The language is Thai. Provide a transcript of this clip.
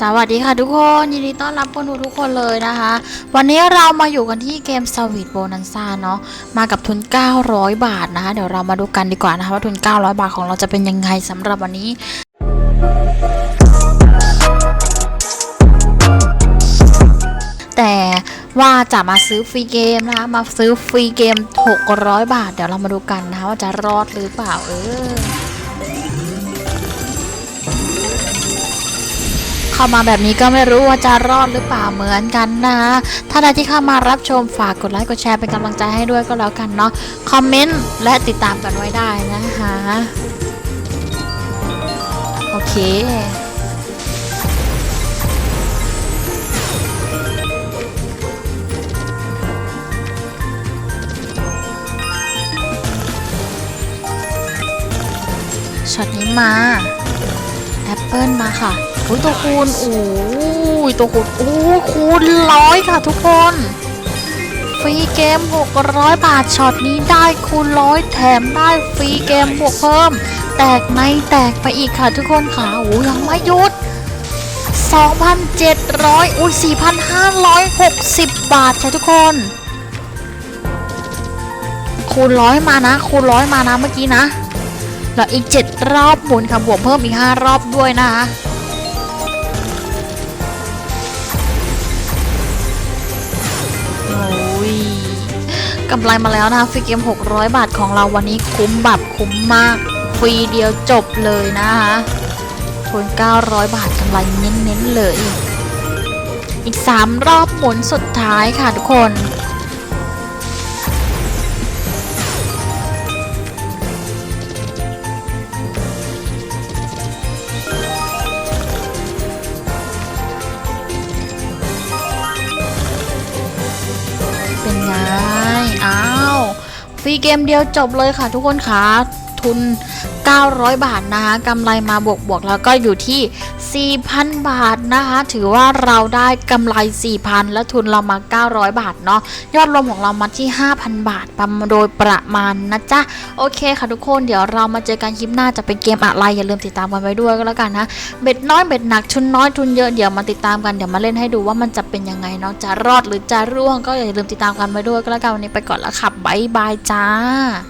สวัสดีค่ะทุกคนยินดีต้อนรับคนดูทุกคนเลยนะคะ วันนี้เรามาอยู่กันที่เกม s w i t Bonanza เนาะมากับทุน 900 บาทนะคะ เดี๋ยวเรามาดูกันดีกว่านะคะว่าทุน 900 บาทของเราจะเป็นยังไงสำหรับวันนี้แต่ว่าจะมาซื้อฟรีเกมนะคะมาซื้อฟรีเกม 600 บาท เดี๋ยวเรามาดูกันนะคะว่าจะรอดหรือเปล่าเออ เข้ามาแบบนี้ก็ไม่รู้ว่าจะรอดหรือเปล่าเหมือนกันนะถ้าใดที่เข้ามารับชมฝากกดไลค์กดแชร์เป็นกำลังใจให้ด้วยก็แล้วกันเนาะคอมเมนต์และติดตามกันไว้ได้นะคะโอเคช็อตนี้มาแอปเปิลมาค่ะ อุ้ยตัวคูณโอ้ยตัวคูณโอ้คูณร้อยค่ะทุกคน ฟรีเกม 600 บาทช็อตนี้ได้คูณร้อยแถมได้ฟรีเกมบวกเพิ่ม แตกในแตกไปอีกค่ะทุกคนค่ะโอ้ยยังไม่หยุด2,700อุ้ย4,560 บาทค่ะทุกคน คูณร้อยมานะ คูณร้อยมานะเมื่อกี้นะ แล้วอีก 7 รอบหมุนค่ะบวกเพิ่มอีก 5 รอบด้วยนะคะ กำไรมาแล้วนะคะฟรีเกม 600 บาทของเราวันนี้คุ้มแบบคุ้มมาก ฟรีเดียวจบเลยนะคะทุน900 บาทกำไรเน้นๆเลย อีก 3 รอบหมุนสุดท้ายค่ะทุกคน ฟรีเกมเดียวจบเลยค่ะทุกคนค่ะ ทุน 900 บาทนะคะกำไรมาบวกบวกๆแล้วก็อยู่ที่ 4,000 บาทนะคะถือว่าเราได้กำไร 4,000 และทุนเรามา 900 บาทเนาะยอดรวมของเรามาที่ 5,000 บาทประมาณโดยประมาณนะจ๊ะโอเคค่ะทุกคนเดี๋ยวเรามาเจอกันคลิปหน้าจะเป็นเกมอะไรอย่าลืมติดตามกันไว้ด้วยก็แล้วกันนะเบ็ดน้อยเบ็ดหนักทุนน้อยทุนเยอะเดี๋ยวมาติดตามกันเดี๋ยวมาเล่นให้ดูว่ามันจะเป็นยังไงเนาะจะรอดหรือจะร่วงก็อย่าลืมติดตามกันไว้ด้วยก็แล้วกันวันนี้ไปก่อนแล้วค่ะบ๊ายบายจ้า